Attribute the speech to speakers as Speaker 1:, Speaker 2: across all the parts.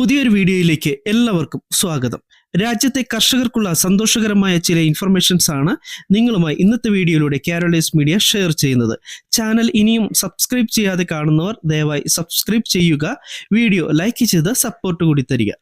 Speaker 1: പുതിയൊരു വീഡിയോയിലേക്ക് എല്ലാവർക്കും സ്വാഗതം. രാജ്യത്തെ കർഷകർക്കുള്ള സന്തോഷകരമായ ചില ഇൻഫർമേഷൻസ് ആണ് നിങ്ങളുമായി ഇന്നത്തെ വീഡിയോയിലൂടെ കേരളീസ് മീഡിയ ഷെയർ ചെയ്യുന്നത്. ചാനൽ ഇനിയും സബ്സ്ക്രൈബ് ചെയ്യാതെ കാണുന്നവർ ദയവായി സബ്സ്ക്രൈബ് ചെയ്യുക വീഡിയോ ലൈക്ക് ചെയ്ത് സപ്പോർട്ട് കൂടി തരിക.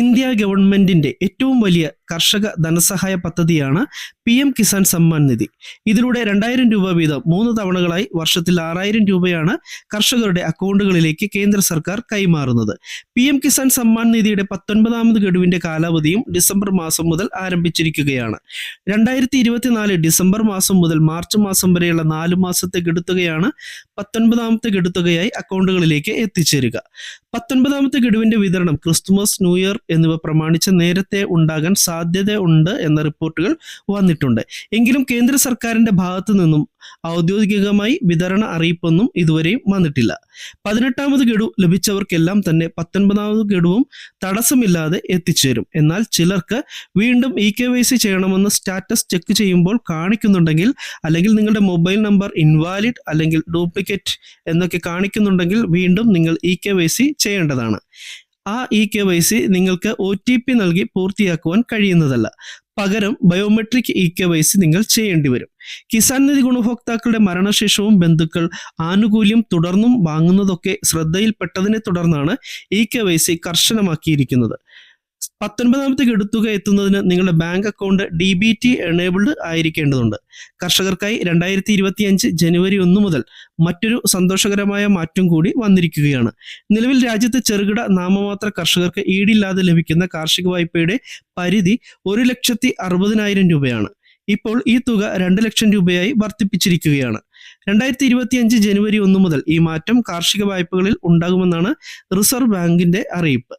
Speaker 1: ഇന്ത്യ ഗവൺമെന്റിന്റെ ഏറ്റവും വലിയ കർഷക ധനസഹായ പദ്ധതിയാണ് പി എം കിസാൻ സമ്മാൻ നിധി. ഇതിലൂടെ രണ്ടായിരം രൂപ വീതം മൂന്ന് തവണകളായി വർഷത്തിൽ ആറായിരം രൂപയാണ് കർഷകരുടെ അക്കൗണ്ടുകളിലേക്ക് കേന്ദ്ര സർക്കാർ കൈമാറുന്നത്. പി എം കിസാൻ സമ്മാൻ നിധിയുടെ പത്തൊൻപതാമത് ഗഡുവിന്റെ കാലാവധിയും ഡിസംബർ മാസം മുതൽ ആരംഭിച്ചിരിക്കുകയാണ്. രണ്ടായിരത്തി ഇരുപത്തിനാല് ഡിസംബർ മാസം മുതൽ മാർച്ച് മാസം വരെയുള്ള നാല് മാസത്തെ ഗഡുത്തുകയാണ് പത്തൊൻപതാമത്തെ ഗഡുത്തുകയായി അക്കൗണ്ടുകളിലേക്ക് എത്തിച്ചേരുക. പത്തൊൻപതാമത്തെ ഗഡുവിന്റെ വിതരണം ക്രിസ്തുമസ് ന്യൂ ഇയർ എന്നിവ പ്രമാണിച്ച് നേരത്തെ ഉണ്ടാകാൻ സാധ്യത ഉണ്ട് എന്ന റിപ്പോർട്ടുകൾ വന്നിട്ടുണ്ട്. എങ്കിലും കേന്ദ്ര സർക്കാരിന്റെ ഭാഗത്തു നിന്നും ഔദ്യോഗികമായി വിതരണ അറിയിപ്പൊന്നും ഇതുവരെയും വന്നിട്ടില്ല. പതിനെട്ടാമത് ഗഡു ലഭിച്ചവർക്കെല്ലാം തന്നെ പത്തൊൻപതാമത് ഗഡുവും തടസ്സമില്ലാതെ എത്തിച്ചേരും. എന്നാൽ ചിലർക്ക് വീണ്ടും ഇ കെ വൈ സി ചെയ്യണമെന്ന് സ്റ്റാറ്റസ് ചെക്ക് ചെയ്യുമ്പോൾ കാണിക്കുന്നുണ്ടെങ്കിൽ അല്ലെങ്കിൽ നിങ്ങളുടെ മൊബൈൽ നമ്പർ ഇൻവാലിഡ് അല്ലെങ്കിൽ ഡ്യൂപ്ലിക്കേറ്റ് എന്നൊക്കെ കാണിക്കുന്നുണ്ടെങ്കിൽ വീണ്ടും നിങ്ങൾ ഇ കെ വൈ സി ചെയ്യേണ്ടതാണ്. ആ ഇ കെ വൈ സി നിങ്ങൾക്ക് ഒ ടി പി നൽകി പൂർത്തിയാക്കുവാൻ കഴിയുന്നതല്ല. പകരം biometric E K Y C നിങ്ങൾ ചെയ്യേണ്ടി വരും. കിസാൻ നിധി ഗുണഭോക്താക്കളുടെ മരണശേഷവും ബന്ധുക്കൾ ആനുകൂല്യം തുടർന്നും വാങ്ങുന്നതൊക്കെ ശ്രദ്ധയിൽപ്പെട്ടതിനെ തുടർന്നാണ് ഇ കെ വൈ സി കർശനമാക്കിയിരിക്കുന്നത്. പത്തൊൻപതാമത്തെ ഗഡുത്തുക എത്തുന്നതിന് നിങ്ങളുടെ bank account D B T enabled ആയിരിക്കേണ്ടതുണ്ട്. കർഷകർക്കായി രണ്ടായിരത്തി ഇരുപത്തി അഞ്ച് ജനുവരി ഒന്ന് മുതൽ മറ്റൊരു സന്തോഷകരമായ മാറ്റം കൂടി വന്നിരിക്കുകയാണ്. നിലവിൽ രാജ്യത്തെ ചെറുകിട നാമമാത്ര കർഷകർക്ക് ഈടില്ലാതെ ലഭിക്കുന്ന കാർഷിക വായ്പയുടെ പരിധി ഒരു ലക്ഷത്തി അറുപതിനായിരം രൂപയാണ്. ഇപ്പോൾ ഈ തുക രണ്ട് ലക്ഷം രൂപയായി വർദ്ധിപ്പിച്ചിരിക്കുകയാണ്. രണ്ടായിരത്തി ഇരുപത്തി അഞ്ച് ജനുവരി ഒന്ന് മുതൽ ഈ മാറ്റം കാർഷിക വായ്പകളിൽ ഉണ്ടാകുമെന്നാണ് റിസർവ് ബാങ്കിന്റെ അറിയിപ്പ്.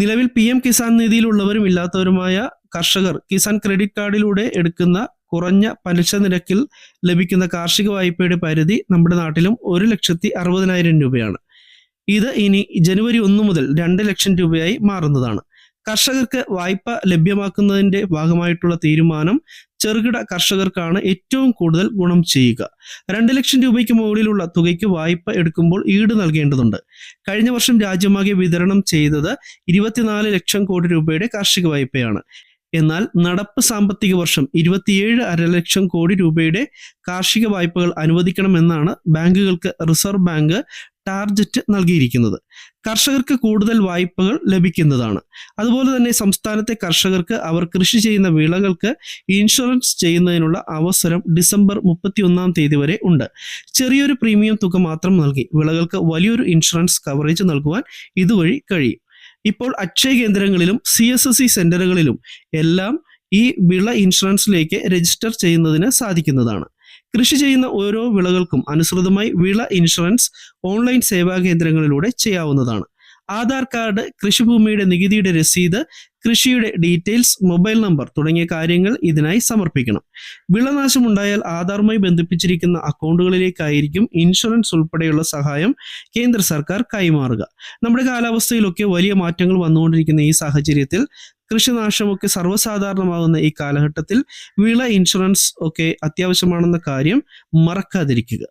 Speaker 1: നിലവിൽ പി എം കിസാൻ നിധിയിലുള്ളവരും ഇല്ലാത്തവരുമായ കർഷകർ കിസാൻ ക്രെഡിറ്റ് കാർഡിലൂടെ എടുക്കുന്ന കുറഞ്ഞ പലിശ നിരക്കിൽ ലഭിക്കുന്ന കാർഷിക വായ്പയുടെ പരിധി നമ്മുടെ നാട്ടിലും ഒരു ലക്ഷത്തി അറുപതിനായിരം രൂപയാണ്. ഇത് ഇനി ജനുവരി ഒന്ന് മുതൽ രണ്ട് ലക്ഷം രൂപയായി മാറുന്നതാണ്. കർഷകർക്ക് വായ്പ ലഭ്യമാക്കുന്നതിന്റെ ഭാഗമായിട്ടുള്ള തീരുമാനം ചെറുകിട കർഷകർക്കാണ് ഏറ്റവും കൂടുതൽ ഗുണം ചെയ്യുക. രണ്ട് ലക്ഷം രൂപയ്ക്ക് മുകളിലുള്ള തുകയ്ക്ക് വായ്പ എടുക്കുമ്പോൾ ഈട് നൽകേണ്ടതുണ്ട്. കഴിഞ്ഞ വർഷം രാജ്യമാകെ വിതരണം ചെയ്തത് ഇരുപത്തിനാല് ലക്ഷം കോടി രൂപയുടെ കാർഷിക വായ്പയാണ്. എന്നാൽ നടപ്പ് സാമ്പത്തിക വർഷം ഇരുപത്തിയേഴ് അരലക്ഷം കോടി രൂപയുടെ കാർഷിക വായ്പകൾ അനുവദിക്കണമെന്നാണ് ബാങ്കുകൾക്ക് റിസർവ് ബാങ്ക് ടാർജറ്റ് നൽകിയിരിക്കുന്നത്. കർഷകർക്ക് കൂടുതൽ വായ്പകൾ ലഭിക്കുന്നതാണ്. അതുപോലെ തന്നെ സംസ്ഥാനത്തെ കർഷകർക്ക് അവർ കൃഷി ചെയ്യുന്ന വിളകൾക്ക് ഇൻഷുറൻസ് ചെയ്യുന്നതിനുള്ള അവസരം ഡിസംബർ മുപ്പത്തി ഒന്നാം തീയതി വരെ ഉണ്ട്. ചെറിയൊരു പ്രീമിയം തുക മാത്രം നൽകി വിളകൾക്ക് വലിയൊരു ഇൻഷുറൻസ് കവറേജ് നൽകുവാൻ ഇതുവഴി കഴിയും. ഇപ്പോൾ അക്ഷയ കേന്ദ്രങ്ങളിലും സി എസ് എസ് സി സെന്ററുകളിലും എല്ലാം ഈ വിള ഇൻഷുറൻസിലേക്ക് രജിസ്റ്റർ ചെയ്യുന്നതിന് സാധിക്കുന്നതാണ്. കൃഷി ചെയ്യുന്ന ഓരോ വിളകൾക്കും അനുസൃതമായി വിള ഇൻഷുറൻസ് ഓൺലൈൻ സേവാ കേന്ദ്രങ്ങളിലൂടെ ചെയ്യാവുന്നതാണ്. ആധാർ കാർഡ് കൃഷിഭൂമിയുടെ നികുതിയുടെ രസീത് കൃഷിയുടെ ഡീറ്റെയിൽസ് മൊബൈൽ നമ്പർ തുടങ്ങിയ കാര്യങ്ങൾ ഇതിനായി സമർപ്പിക്കണം. വിളനാശമുണ്ടായാൽ ആധാറുമായി ബന്ധിപ്പിച്ചിരിക്കുന്ന അക്കൗണ്ടുകളിലേക്കായിരിക്കും ഇൻഷുറൻസ് ഉൾപ്പെടെയുള്ള സഹായം കേന്ദ്ര സർക്കാർ കൈമാറുക. നമ്മുടെ കാലാവസ്ഥയിലൊക്കെ വലിയ മാറ്റങ്ങൾ വന്നുകൊണ്ടിരിക്കുന്ന ഈ സാഹചര്യത്തിൽ കൃഷിനാശമൊക്കെ സർവസാധാരണമാകുന്ന ഈ കാലഘട്ടത്തിൽ വിള ഇൻഷുറൻസ് ഒക്കെ അത്യാവശ്യമാണെന്ന കാര്യം മറക്കാതിരിക്കുക.